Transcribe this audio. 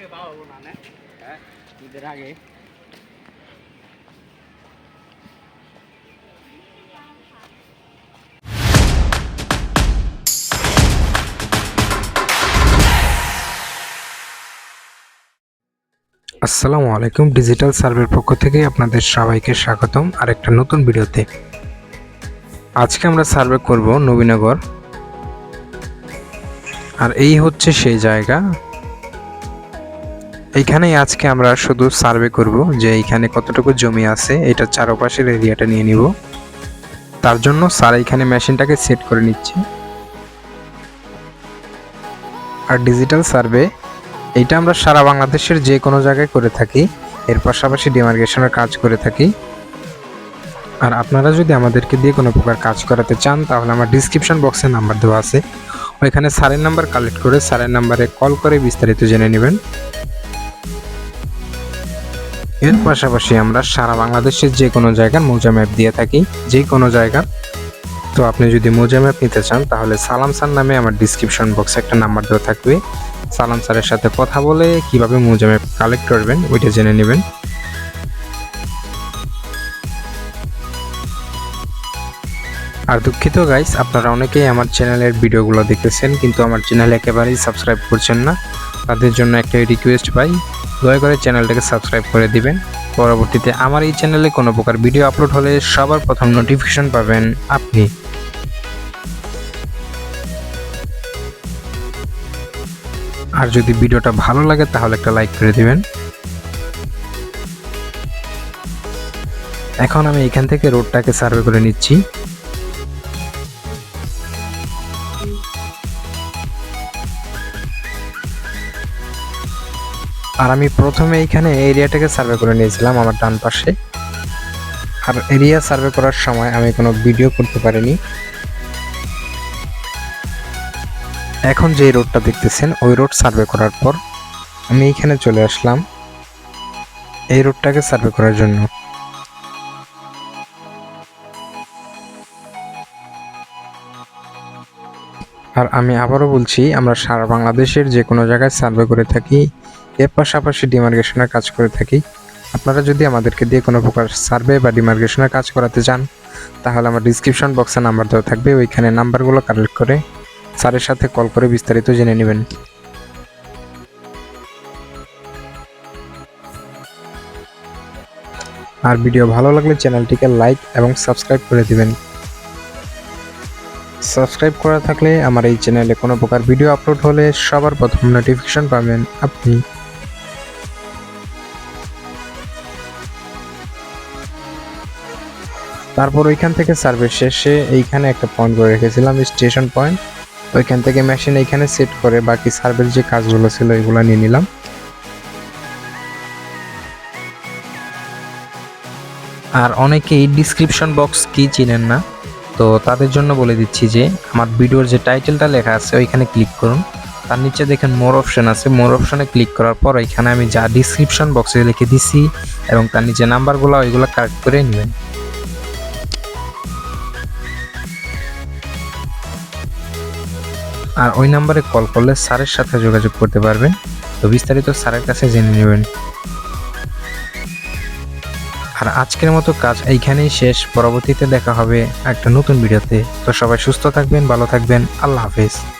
আগে পাবো না না। হ্যাঁ ঈদের আগে। আসসালামু আলাইকুম ডিজিটাল সার্ভের পক্ষ থেকে আপনাদের সবাইকে স্বাগতম আর একটা নতুন ভিডিওতে। আজকে আমরা সার্ভে করব নবীনগর। আর এই হচ্ছে সেই জায়গা। এইখানেই আজকে আমরা শুধু সার্ভে করব যে এইখানে কতটুকু জমি আছে, এটা চারপাশের এরিয়াটা নিয়ে নিব। তার জন্য স্যার এইখানে মেশিনটাকে সেট করে নিচ্ছে। আর ডিজিটাল সার্ভে এটা আমরা সারা বাংলাদেশের যে কোনো জায়গায় করে থাকি, এর পাশাপাশি ডিমার্গেশনের কাজ করে থাকি। আর আপনারা যদি আমাদেরকে দিয়ে কোনো প্রকার কাজ করাতে চান, তাহলে আমার ডিসক্রিপশন বক্সে নাম্বার দেওয়া আছে। ওইখানে স্যারের নাম্বার কালেক্ট করে স্যারের নাম্বারে কল করে বিস্তারিত জেনে নেবেন। এর পাশাপাশি আমরা সারা বাংলাদেশের যে কোনো জায়গার মৌজা ম্যাপ দিয়ে থাকি, যে কোনো জায়গার। তো আপনি যদি মৌজা ম্যাপ নিতে চান, তাহলে সালাম স্যার নামে আমার ডিসক্রিপশন বক্সে একটা নাম্বার দেওয়া থাকবে। সালাম স্যারের সাথে কথা বলে কীভাবে মৌজা ম্যাপ কালেক্ট করবেন, ওইটা জেনে নেবেন। আর দুঃখিত গাইস আপনারা অনেকেই আমার চ্যানেলের ভিডিওগুলো দেখতেছেন, কিন্তু আমার চ্যানেল একেবারেই সাবস্ক্রাইব করছেন না। তাদের জন্য একটা রিকোয়েস্ট পাই দয়া করে চ্যানেলটাকে সাবস্ক্রাইব করে দিবেন। পরবর্তীতে আমার এই চ্যানেলে কোনো প্রকার ভিডিও আপলোড হলে সবার প্রথম নোটিফিকেশন পাবেন আপনি। আর যদি ভিডিওটা ভালো লাগে তাহলে একটা লাইক করে দিবেন। এখন আমি এখান থেকে রোডটাকে সার্ভে করে নিচ্ছি। আর আমি প্রথমে এইখানে এরিয়াটাকে সার্ভে করে নিয়েছিলাম আমার ডান পাশে। আর এরিয়া সার্ভে করার সময় আমি কোনো ভিডিও করতে পারিনি। এখন যে রোডটা দেখতেছেন, ওই রোড সার্ভে করার পর আমি এইখানে চলে আসলাম এই রোডটাকে সার্ভে করার জন্য। আর আমি আবারও বলছি, আমরা সারা বাংলাদেশের যে কোনো জায়গায় সার্ভে করে থাকি। এর পাশাপাশি ডিমার্গেশনের কাজ করে থাকি। আপনারা যদি আমাদেরকে দিয়ে কোনো প্রকার সার্ভে বা ডিমার্গেশনের কাজ করাতে চান, তাহলে আমার ডিসক্রিপশন বক্সে নাম্বার দেওয়া থাকবে। ওইখানে নাম্বারগুলো কালেক্ট করে স্যারের সাথে কল করে বিস্তারিত জেনে নেবেন। আর ভিডিও ভালো লাগলে চ্যানেলটিকে লাইক এবং সাবস্ক্রাইব করে দিবেন। সাবস্ক্রাইব করা থাকলে আমার এই চ্যানেলে কোনো প্রকার ভিডিও আপলোড হলে সবার প্রথম নোটিফিকেশন পাবেন আপনি। তারপর ওইখান থেকে সার্ভিস শেষে এইখানে একটা পয়েন্ট করে রেখেছিলাম স্টেশন পয়েন্ট ওইখান থেকে মেশিন এইখানে সেট করে বাকি সার্ভের যে কাজগুলো ছিল এগুলো নিয়ে নিলাম। আর অনেকেই ডিসক্রিপশন বক্স কি চিনেন না, তো তাদের জন্য বলে দিচ্ছি যে, আমার ভিডিওর যে টাইটেলটা লেখা আছে ওইখানে ক্লিক করুন। তার নিচে দেখেন মোর অপশন আছে। মোর অপশনে ক্লিক করার পর এখানে আমি যা ডিসক্রিপশন বক্সে লিখে দিছি এবং তার নিচে নাম্বারগুলো ওইগুলো কারেক্ট করে নেবেন। আর ওই নাম্বারে কল করলে স্যারের সাথে যোগাযোগ করতে পারবেন। তো বিস্তারিত স্যারের কাছে জেনে নেবেন। আর আজকের মতো কাজ এইখানেই শেষ। পরবর্তীতে দেখা হবে একটা নতুন ভিডিওতে। তো সবাই সুস্থ থাকবেন, ভালো থাকবেন। আল্লাহ হাফেজ।